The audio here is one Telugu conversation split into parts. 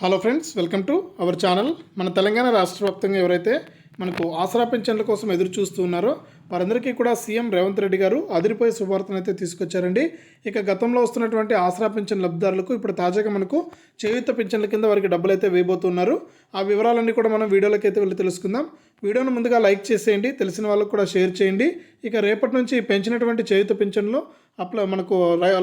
Hello friends welcome to our channel మన తెలంగాణ రాష్ట్ర వ్యాప్తంగా ఎవరైతే మనకు ఆసరా పెన్షన్ల కోసం ఎదురు చూస్తూ ఉన్నారో వారందరికీ కూడా సీఎం రేవంత్ రెడ్డి గారు అదిరిపోయే శుభార్తను అయితే తీసుకొచ్చారండి. ఇక గతంలో వస్తున్నటువంటి ఆసరా పెన్షన్ లబ్ధిదారులకు ఇప్పుడు తాజాగా మనకు చేయుత పెన్షన్ల కింద వారికి డబ్బులు అయితే వేయబోతున్నారు. ఆ వివరాలన్నీ కూడా మనం వీడియోలోకి అయితే వెళ్ళి తెలుసుకుందాం. వీడియోను ముందుగా లైక్ చేసేయండి తెలిసిన వాళ్ళకు కూడా షేర్ చేయండి. ఇక రేపటి నుంచి పెంచినటువంటి చేయుత పెన్షన్లో అప్ల మనకు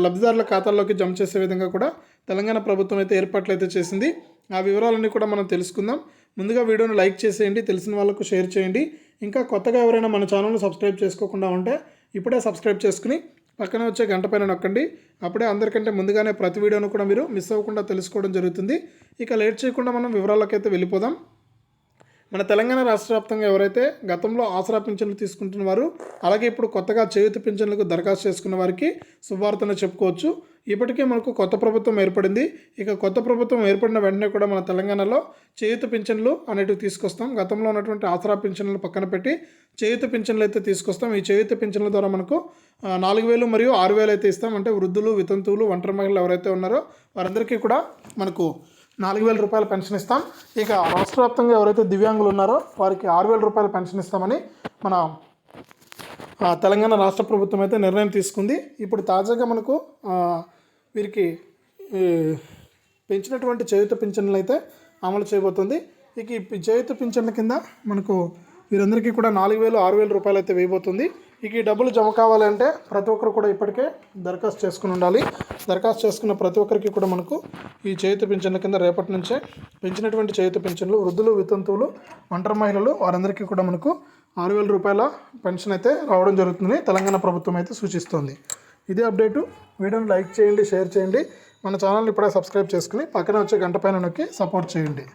లబ్ధిదారుల ఖాతాల్లోకి జమ చేసే విధంగా కూడా తెలంగాణ ప్రభుత్వం అయితే ఏర్పాట్లు అయితే చేసింది. ఆ వివరాలన్నీ కూడా మనం తెలుసుకుందాం. ముందుగా వీడియోను లైక్ చేసేయండి తెలిసిన వాళ్ళకు షేర్ చేయండి. ఇంకా కొత్తగా ఎవరైనా మన ఛానల్ని సబ్స్క్రైబ్ చేసుకోకుండా ఉంటే ఇప్పుడే సబ్స్క్రైబ్ చేసుకుని పక్కన వచ్చే గంట పైన నొక్కండి. అప్పుడే అందరికంటే ముందుగానే ప్రతి వీడియోను కూడా మీరు మిస్ అవ్వకుండా తెలుసుకోవడం జరుగుతుంది. ఇక లేట్ చేయకుండా మనం వివరాలకైతే వెళ్ళిపోదాం. మన తెలంగాణ రాష్ట్ర వ్యాప్తంగా ఎవరైతే గతంలో ఆసరా పింఛన్లు తీసుకుంటున్న వారు అలాగే ఇప్పుడు కొత్తగా చేయుత పింఛన్లకు దరఖాస్తు చేసుకున్న వారికి శుభవార్తను చెప్పుకోవచ్చు. ఇప్పటికే మనకు కొత్త ప్రభుత్వం ఏర్పడింది. ఇక కొత్త ప్రభుత్వం ఏర్పడిన వెంటనే కూడా మన తెలంగాణలో చేయుత పింఛన్లు అనేటివి తీసుకొస్తాం. గతంలో ఉన్నటువంటి ఆసరా పింఛన్లు పక్కన పెట్టి చేయుత పింఛన్లు అయితే తీసుకొస్తాం. ఈ చేయుత పింఛన్ల ద్వారా మనకు నాలుగు వేలు మరియు ఆరు వేలు అయితే ఇస్తాం. అంటే వృద్ధులు వితంతువులు ఒంటరి మహిళలు ఎవరైతే ఉన్నారో వారందరికీ కూడా మనకు నాలుగు వేల రూపాయల పెన్షన్ ఇస్తాం. ఇక రాష్ట్ర వ్యాప్తంగా ఎవరైతే దివ్యాంగులు ఉన్నారో వారికి ఆరు వేల రూపాయల పెన్షన్ ఇస్తామని మన తెలంగాణ రాష్ట్ర ప్రభుత్వం అయితే నిర్ణయం తీసుకుంది. ఇప్పుడు తాజాగా మనకు వీరికి పెంచినటువంటి చేయుత పింఛన్లు అయితే అమలు చేయబోతుంది. ఇక ఈ చేయుత పింఛన్ల కింద మనకు వీరందరికీ కూడా నాలుగు వేలు ఆరు వేల రూపాయలు అయితే వేయబోతుంది. ఇక ఈ డబ్బులు జమ కావాలంటే ప్రతి ఒక్కరు కూడా ఇప్పటికే దరఖాస్తు చేసుకుని ఉండాలి. దరఖాస్తు చేసుకున్న ప్రతి ఒక్కరికి కూడా మనకు ఈ చేయుత పింఛన్ల కింద రేపటి నుంచే పెంచినటువంటి చేయుత పింఛన్లు వృద్ధులు వితంతువులు ఒంటరి మహిళలు వారందరికీ కూడా మనకు ఆరు వేల రూపాయల పెన్షన్ అయితే రావడం జరుగుతుంది. తెలంగాణ ప్రభుత్వం అయితే సూచిస్తోంది. ఇదే అప్డేటు. వీడియోని లైక్ చేయండి షేర్ చేయండి. మన ఛానల్ని ఇప్పుడే సబ్స్క్రైబ్ చేసుకుని పక్కన వచ్చే గంట పైన నొక్కి సపోర్ట్ చేయండి.